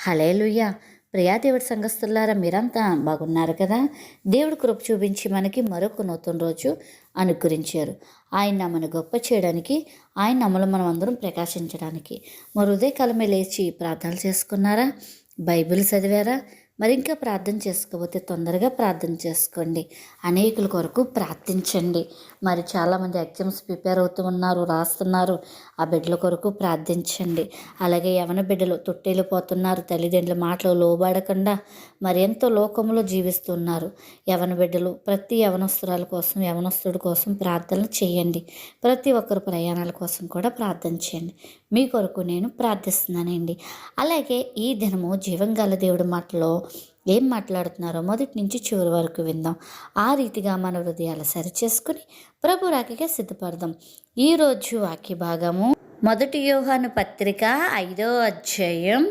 Hallelujah Priya దేవుడి సంఘస్థులారా మీరంతా బాగున్నారు కదా? దేవుడు కృప చూపించి మనకి మరొక నూతన రోజు అనుగ్రహించారు. ఆయన మన గొప్ప చేయడానికి ఆయన నమ్మలు మనం అందరం ప్రకాశించడానికి. మరి ఉదయకాలమే లేచి ప్రార్థనలు చేసుకున్నారా? బైబిల్ చదివారా? మరి ఇంకా ప్రార్థన చేసుకోకపోతే తొందరగా ప్రార్థన చేసుకోండి. అనేకుల కొరకు ప్రార్థించండి. మరి చాలామంది ఎగ్జామ్స్ ప్రిపేర్ అవుతూ ఉన్నారు రాస్తున్నారు. ఆ బిడ్డల కొరకు ప్రార్థించండి. అలాగే యవన బిడ్డలు తొట్టెళ్ళిపోతున్నారు తల్లిదండ్రుల మాటలు లోబడకుండా మరి ఎంతో లోకంలో జీవిస్తున్నారు. యవన బిడ్డలు ప్రతి యవనస్తురాల కోసం యవనస్తుడి కోసం ప్రార్థనలు చేయండి. ప్రతి ఒక్కరు ప్రయాణాల కోసం కూడా ప్రార్థన చేయండి. మీ కొరకు నేను ప్రార్థిస్తున్నానండి. అలాగే ఈ దినము జీవంగాల దేవుడి మాటలో ఏం మాట్లాడుతున్నారో మొదటి నుంచి చివరి వరకు విందాం. ఆ రీతిగా మన హృదయాలు సరిచేసుకుని ప్రభు రాకగా సిద్ధపడదాం. ఈరోజు వాక్య భాగము మొదటి యోహాను పత్రిక ఐదో అధ్యాయం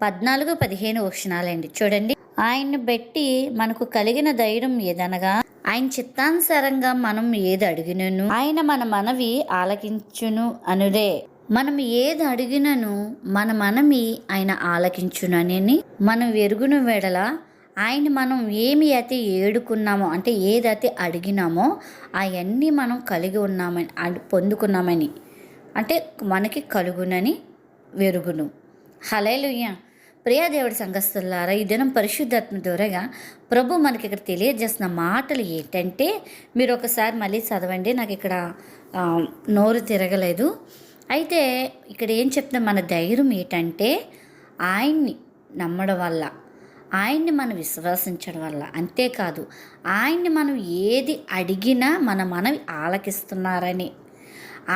పద్నాలుగు పదిహేను వచనాలండి. చూడండి. ఆయన్ను బట్టి మనకు కలిగిన ధైర్యం ఏదనగా ఆయన చిత్తానుసారంగా మనం ఏది అడిగినను ఆయన మన మనవి ఆలకించును అనుదే. మనం ఏది అడిగినను మన మనమి ఆయన ఆలకించునని మనం ఎరుగున వెడల ఆయన మనం ఏమి అయితే ఏడుకున్నామో అంటే ఏదైతే అడిగినామో అవన్నీ మనం కలిగి ఉన్నామని పొందుకున్నామని. అంటే మనకి కలుగునని వెరుగును. హలేలుయ్య ప్రియాదేవుడి సంఘస్థులారా ఈ దినం పరిశుద్ధాత్మ దూరగా ప్రభు మనకి ఇక్కడ తెలియజేస్తున్న మాటలు ఏంటంటే మీరు ఒకసారి మళ్ళీ చదవండి నాకు ఇక్కడ నోరు తిరగలేదు. అయితే ఇక్కడ ఏం చెప్తున్నా మన ధైర్యం ఏంటంటే ఆయన్ని నమ్మడం వల్ల ఆయన్ని మనం విశ్వసించడం వల్ల. అంతేకాదు ఆయన్ని మనం ఏది అడిగినా మన మనవి ఆలకిస్తున్నారని.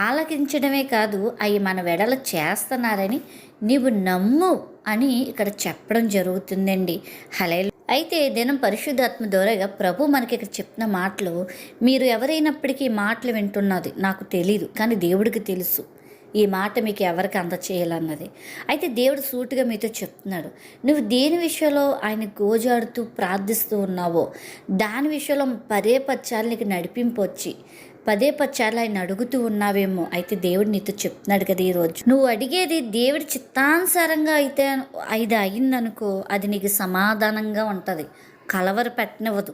ఆలకించడమే కాదు అవి మన వెడల చేస్తున్నారని నీవు నమ్ము అని ఇక్కడ చెప్పడం జరుగుతుందండి. హలే అయితే దినం పరిశుద్ధాత్మ ద్వారాగా ప్రభు మనకి ఇక్కడ చెప్పిన మాటలు మీరు ఎవరైనప్పటికీ మాటలు వింటున్నది నాకు తెలీదు కానీ దేవుడికి తెలుసు. ఈ మాట మీకు ఎవరికి అందచేయాలన్నది. అయితే దేవుడు సూటిగా మీతో చెప్తున్నాడు. నువ్వు దేని విషయంలో ఆయన గోజాడుతూ ప్రార్థిస్తూ ఉన్నావో దాని విషయంలో పదే పచ్చాలు నీకు నడిపింపు వచ్చి పదే పచ్చాలు ఆయన అడుగుతూ ఉన్నావేమో అయితే దేవుడు నీతో చెప్తున్నాడు కదా ఈరోజు. నువ్వు అడిగేది దేవుడి చిత్తానుసారంగా అయితే ఇది అయిందనుకో అది నీకు సమాధానంగా ఉంటుంది. కలవర పెట్టనివ్వదు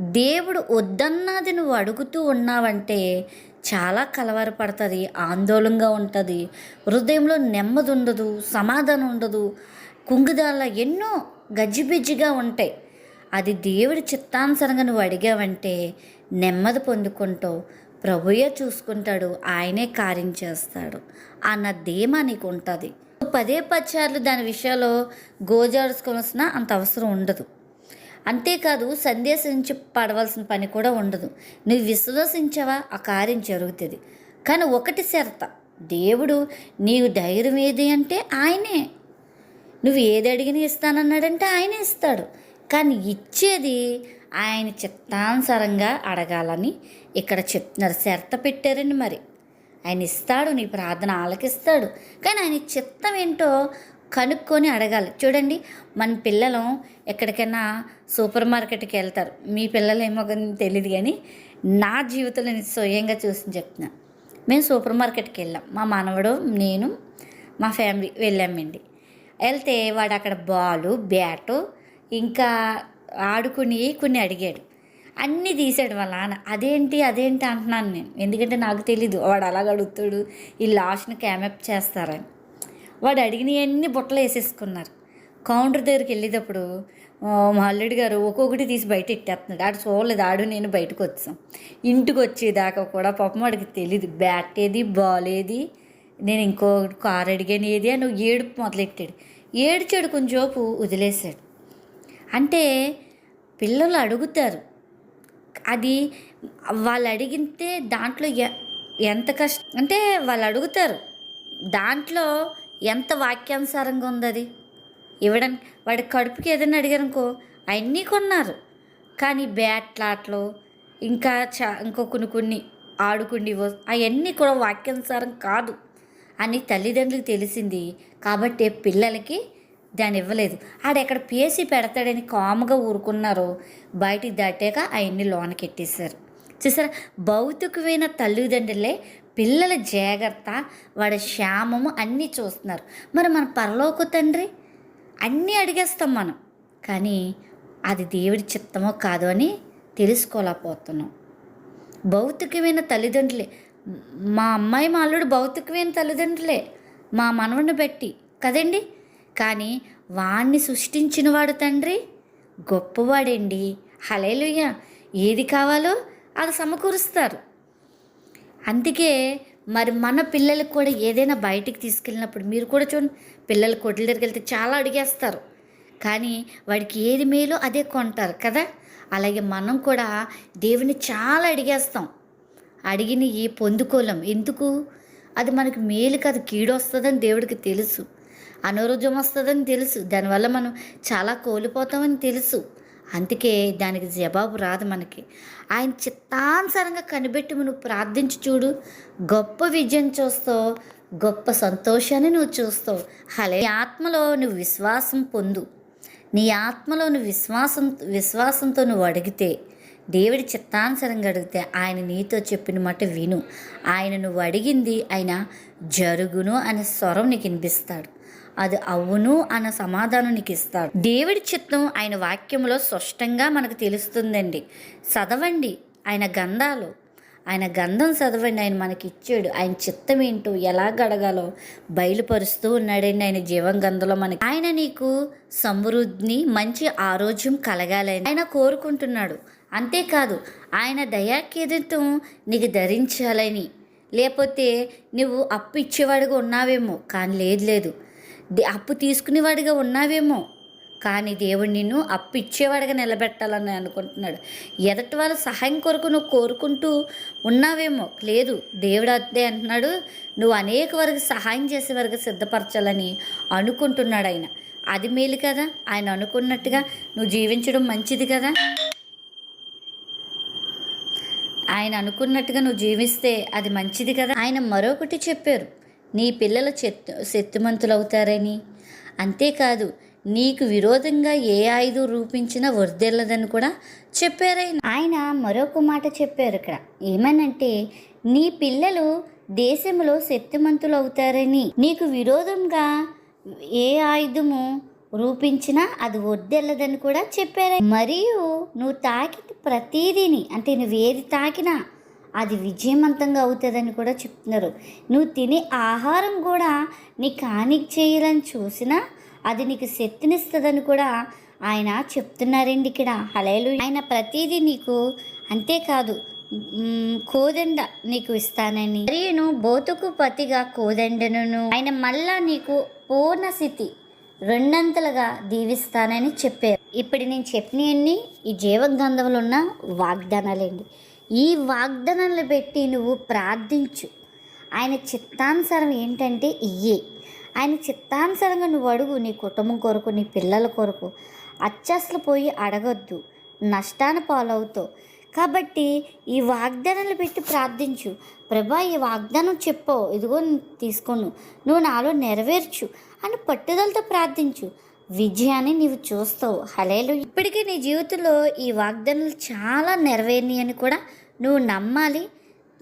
దేవుడు వద్దన్నది నువ్వు అడుగుతూ ఉన్నావంటే చాలా కలవరపడుతుంది ఆందోళనగా ఉంటుంది. హృదయంలో నెమ్మది ఉండదు సమాధానం ఉండదు కుంగుదాల ఎన్నో గజ్జిబిజ్జిగా ఉంటాయి. అది దేవుడి చిత్తానుసరంగా నువ్వు అడిగావంటే నెమ్మది పొందుకుంటావు. ప్రభుయే చూసుకుంటాడు ఆయనే కార్యం చేస్తాడు. అన్న ధీమా నీకు ఉంటుంది పదే పచ్చార్లు దాని విషయంలో గోజాడుకోవాల్సిన అంత అవసరం ఉండదు. అంతేకాదు సందేశించి పడవలసిన పని కూడా ఉండదు. నువ్వు విశ్వసించవా? ఆ కార్యం జరుగుతుంది. కానీ ఒకటి శరత దేవుడు నీవు ధైర్యం ఏది అంటే ఆయనే. నువ్వు ఏది అడిగినా ఇస్తానన్నాడంటే ఆయనే ఇస్తాడు. కానీ ఇచ్చేది ఆయన చిత్తానుసారంగా అడగాలని ఇక్కడ చెప్తున్నారు. శర్త పెట్టారండి మరి. ఆయన ఇస్తాడు నీ ప్రార్థన ఆలకిస్తాడు కానీ ఆయన చిత్తం ఏంటో కనుక్కొని అడగాలి. చూడండి మన పిల్లలు ఎక్కడికైనా సూపర్ మార్కెట్కి వెళ్తారు. మీ పిల్లలు ఏమో తెలియదు కానీ నా జీవితంలో నేను స్వయంగా చూసి చెప్తున్నా. మేము సూపర్ మార్కెట్కి వెళ్ళాం. మా మనవడు నేను మా ఫ్యామిలీ వెళ్ళామండి వెళ్తే వాడు అక్కడ బాలు బ్యాటు ఇంకా ఆడుకుని కొన్ని అడిగాడు. అన్నీ తీసాడు వాళ్ళ నాన్న. అదేంటి అదేంటి? అంటున్నాను నేను. ఎందుకంటే నాకు తెలీదు. వాడు అలాగ అడుగుతాడు. ఈ లాస్ట్ని క్యామప్ చేస్తారని. వాడు అడిగినవన్నీ బుట్టలు వేసేసుకున్నారు. కౌంటర్ దగ్గరికి వెళ్ళేటప్పుడు మా అల్లుడి గారు ఒక్కొక్కటి తీసి బయట ఎట్టేస్తున్నాడు. ఆడు చూడలేదు. ఆడు నేను బయటకు వచ్చాం. ఇంటికి వచ్చేదాకా కూడా పాపం వాడికి తెలియదు బ్యాట్ ఏది బాల్ ఏది? నేను ఇంకో కారు అడిగాను. ఏది? అని ఏడుపు మొదలెట్టాడు. ఏడ్చాడు కొంచెంసేపు వదిలేశాడు. అంటే పిల్లలు అడుగుతారు. అది వాళ్ళు అడిగితే దాంట్లో ఎ- ఎంత కష్టం? అంటే వాళ్ళు అడుగుతారు. దాంట్లో ఎంత వాక్యానుసారంగా ఉంది అది ఇవ్వడానికి వాడి కడుపుకి ఏదైనా అడిగారనుకో అవన్నీ కొన్నారు. కానీ బ్యాట్లాట్లు ఇంకా చా ఇంకో కొన్ని కొన్ని ఆడుకుండి అవన్నీ కూడా వాక్యానుసారం కాదు అని తల్లిదండ్రులకు తెలిసింది. కాబట్టి పిల్లలకి దాన్ని ఇవ్వలేదు. ఆడెక్కడ పేసి పెడతాడని కామ్గా ఊరుకున్నారో బయటికి దాటాక అవన్నీ లోనకెట్టేశారు. చూసారా? భౌతికమైన తల్లిదండ్రులే పిల్లల జాగ్రత్త వాడి క్షేమము అన్నీ చూస్తున్నారు. మరి మన పరలోక తండ్రి? అన్నీ అడిగేస్తాం మనం. కానీ అది దేవుడి చిత్తమో కాదో అని తెలుసుకోలేకపోతున్నాం. భౌతికమైన తల్లిదండ్రులే. మా అమ్మాయి మా అల్లుడు భౌతికమైన తల్లిదండ్రులే. మా మనవని బట్టి. కదండి? కానీ వాణ్ణి సృష్టించినవాడు తండ్రి గొప్పవాడండి. హలేలుయ్య ఏది కావాలో అది సమకూరుస్తారు. అందుకే మరి మన పిల్లలకు కూడా ఏదైనా బయటికి తీసుకెళ్ళినప్పుడు మీరు కూడా చూడండి పిల్లలు కొట్ల దగ్గరికి వెళ్తే చాలా అడిగేస్తారు. కానీ వాడికి ఏది మేలో అదే కొంటారు కదా. అలాగే మనం కూడా దేవుని చాలా అడిగేస్తాం. అడిగిన ఏ పొందుకోలేం ఎందుకు? అది మనకు మేలు కాదు కీడు వస్తుందని దేవుడికి తెలుసు. అనారోగ్యం వస్తుందని తెలుసు. దానివల్ల మనం చాలా కోల్పోతామని తెలుసు. అందుకే దానికి జవాబు రాదు మనకి. ఆయన చిత్తానుసారంగా కనిపెట్టి నువ్వు ప్రార్థించి చూడు. గొప్ప విజయం చూస్తావు గొప్ప సంతోషాన్ని నువ్వు చూస్తావు. హలే నీ ఆత్మలో నువ్వు విశ్వాసం పొందు. నీ ఆత్మలో నువ్వు విశ్వాసం విశ్వాసంతో నువ్వు అడిగితే దేవుడి చిత్తానుసరంగా అడిగితే ఆయన నీతో చెప్పిన మాట విను. ఆయన నువ్వు అడిగింది ఆయన జరుగును అనే స్వరం నీకు వినిపిస్తాడు. అది అవును అన్న సమాధానం నీకు ఇస్తాడు దేవుడి చిత్తం ఆయన వాక్యంలో స్పష్టంగా మనకు తెలుస్తుందండి. చదవండి ఆయన గంధాలు ఆయన గంధం చదవండి ఆయన మనకి ఇచ్చాడు ఆయన చిత్తం ఏంటో ఎలా గడగాలో బయలుపరుస్తూ ఉన్నాడండి ఆయన జీవం గంధలో మనకి. ఆయన నీకు సమృద్ధిని మంచి ఆరోగ్యం కలగాలని ఆయన కోరుకుంటున్నాడు. అంతేకాదు ఆయన దయాకేదతో నీకు ధరించాలని. లేకపోతే నువ్వు అప్పు ఇచ్చేవాడిగా ఉన్నావేమో కానీ లేదు లేదు. అప్పు తీసుకునేవాడిగా ఉన్నావేమో. కానీ దేవుడు నిన్ను అప్పు ఇచ్చేవాడిగా నిలబెట్టాలని అనుకుంటున్నాడు. ఎదటి వాళ్ళ సహాయం కొరకు నువ్వు కోరుకుంటూ ఉన్నావేమో. లేదు దేవుడు అదే అంటున్నాడు. నువ్వు అనేక వరకు సహాయం చేసే వరకు సిద్ధపరచాలని అనుకుంటున్నాడు ఆయన. అది మేలు కదా? ఆయన అనుకున్నట్టుగా నువ్వు జీవించడం మంచిది కదా? ఆయన అనుకున్నట్టుగా నువ్వు జీవిస్తే అది మంచిది కదా? ఆయన మరొకటి చెప్పారు. నీ పిల్లలు చెత్ శక్తిమంతులవుతారని. అంతేకాదు నీకు విరోధంగా ఏ ఆయుధం రూపించినా వర్దిల్లదని కూడా చెప్పారైన. ఆయన మరొక మాట చెప్పారు ఇక్కడ. ఏమనంటే నీ పిల్లలు దేశంలో శక్తిమంతులు అవుతారని నీకు విరోధంగా ఏ ఆయుధము రూపించినా అది వర్దిల్లదని కూడా చెప్పారు. మరియు నువ్వు తాకిన ప్రతీదిని అంటే నువ్వు ఏది తాకినా అది విజయవంతంగా అవుతుందని కూడా చెప్తున్నారు. నువ్వు తినే ఆహారం కూడా నీకు హాని చేయాలని చూసినా అది నీకు శక్తినిస్తుందని కూడా ఆయన చెప్తున్నారండి ఇక్కడ. హలేలు ఆయన ప్రతిదీ నీకు అంతేకాదు కోదండ నీకు ఇస్తానని. మరియును బోతుకు పతిగా కోదండను ఆయన మళ్ళా నీకు పూర్ణ స్థితి రెండంతలుగా దీవిస్తానని చెప్పారు. ఇప్పుడు నేను చెప్పినవన్నీ ఈ జీవగంధంలో ఉన్న వాగ్దానాలండి. ఈ వాగ్దానాలు పెట్టి నువ్వు ప్రార్థించు. ఆయన చిత్తానుసారం ఏంటంటే ఇయ్యే. ఆయన చిత్తానుసారంగా నువ్వు అడుగు నీ కుటుంబం కొరకు నీ పిల్లల కొరకు. అచ్చసలు పోయి అడగొద్దు. నష్టాన్ని పాలవుతావు. కాబట్టి ఈ వాగ్దానాలు పెట్టి ప్రార్థించు. ప్రభా ఈ వాగ్దానం చెప్పవు ఇదిగో తీసుకోను. నువ్వు నాలో నెరవేర్చు. అని పట్టుదలతో ప్రార్థించు. విజయాన్ని నీవు చూస్తావు. హలేలు ఇప్పటికే నీ జీవితంలో ఈ వాగ్దానాలు చాలా నెరవేరినాయి అని కూడా నువ్వు నమ్మాలి.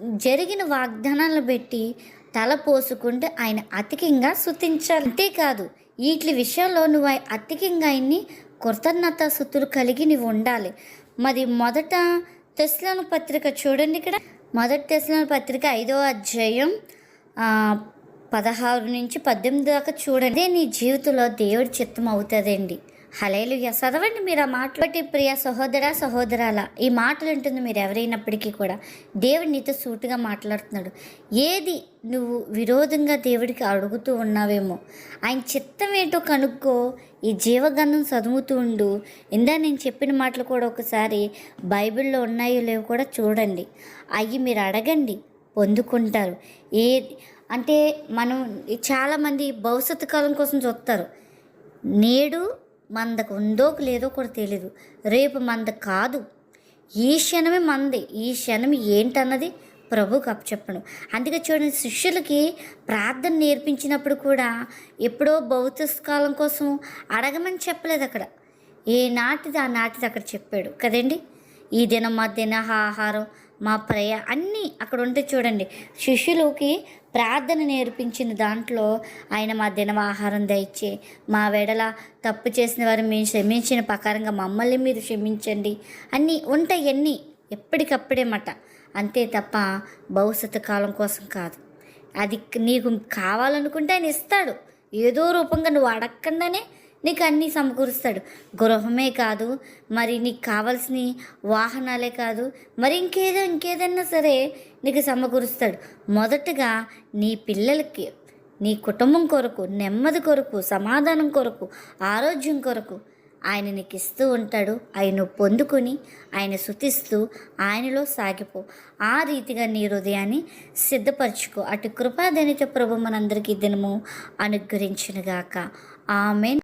జరిగిన వాగ్దానాలను పెట్టి తల పోసుకుంటే ఆయన అధికంగా శుతించాలి అంతేకాదు వీటి విషయంలో నువ్వు ఆయ- ఆయన్ని కృతజ్ఞత శుతులు కలిగి నువ్వు ఉండాలి. మరి మొదట తెస్లను పత్రిక చూడండి ఇక్కడ. మొదటి తెస్లను పత్రిక ఐదో అధ్యాయం పదహారు నుంచి పద్దెనిమిది దాకా చూడండి. నీ జీవితంలో దేవుడి చిత్తం అవుతుందండి. హలేలు చదవండి మీరు ఆ మాటలు బట్టి ప్రియ సహోదర సహోదరాల. ఈ మాటలు ఉంటుంది మీరు ఎవరైనప్పటికీ కూడా దేవుడు నీతో సూటుగా మాట్లాడుతున్నాడు. ఏది నువ్వు విరోధంగా దేవుడికి అడుగుతూ ఉన్నావేమో ఆయన చిత్తం ఏంటో కనుక్కో ఈ జీవగంధం చదువుతూ ఉండు. ఇందా నేను చెప్పిన మాటలు కూడా ఒకసారి బైబిల్లో ఉన్నాయో లేవో కూడా చూడండి. అవి మీరు అడగండి పొందుకుంటారు. ఏ అంటే మనం చాలామంది భవిష్యత్తు కాలం కోసం చూస్తారు. నేడు మందకు ఉందో లేదో కూడా తెలియదు రేపు మంద కాదు. ఈ క్షణమే మంది. ఈ క్షణం ఏంటన్నది ప్రభుకు అప్పచెప్పను అందుకే చూడండి శిష్యులకి ప్రార్థన నేర్పించినప్పుడు కూడా ఎప్పుడో భౌతిక కాలం కోసం అడగమని చెప్పలేదు అక్కడ. ఏ నాటిది ఆ నాటిది అక్కడ చెప్పాడు. కదండి? ఈ దినం మా ఆహారం మా ప్రయ అన్నీ అక్కడ ఉంటే చూడండి. శిష్యులకి ప్రార్థన నేర్పించిన దాంట్లో ఆయన మా దినవాహారం ఆహారం దయచే మా వెడల తప్పు చేసిన వారు మేము క్షమించిన ప్రకారంగా మమ్మల్ని మీరు క్షమించండి. అన్నీ ఉంటాయి అన్నీ ఎప్పటికప్పుడే మాట. అంతే తప్ప భవిష్యత్తు కాలం కోసం కాదు. అది నీకు కావాలనుకుంటే ఆయన ఇస్తాడు. ఏదో రూపంగా నువ్వు అడగకుండానే నీకు అన్నీ సమకూరుస్తాడు. గృహమే కాదు మరి నీకు కావాల్సిన వాహనాలే కాదు మరి ఇంకేదో ఇంకేదన్నా సరే నీకు సమకూరుస్తాడు. మొదటగా నీ పిల్లలకి నీ కుటుంబం కొరకు నెమ్మది కొరకు సమాధానం కొరకు ఆరోగ్యం కొరకు ఆయన నీకు ఇస్తూ ఉంటాడు. ఆయన పొందుకొని ఆయన శుతిస్తూ ఆయనలో సాగిపో. ఆ రీతిగా నీ హృదయాన్ని సిద్ధపరచుకో. అటు కృపాదనిత ప్రభు మనందరికీ దినము అనుగ్రహించినగాక. ఆమె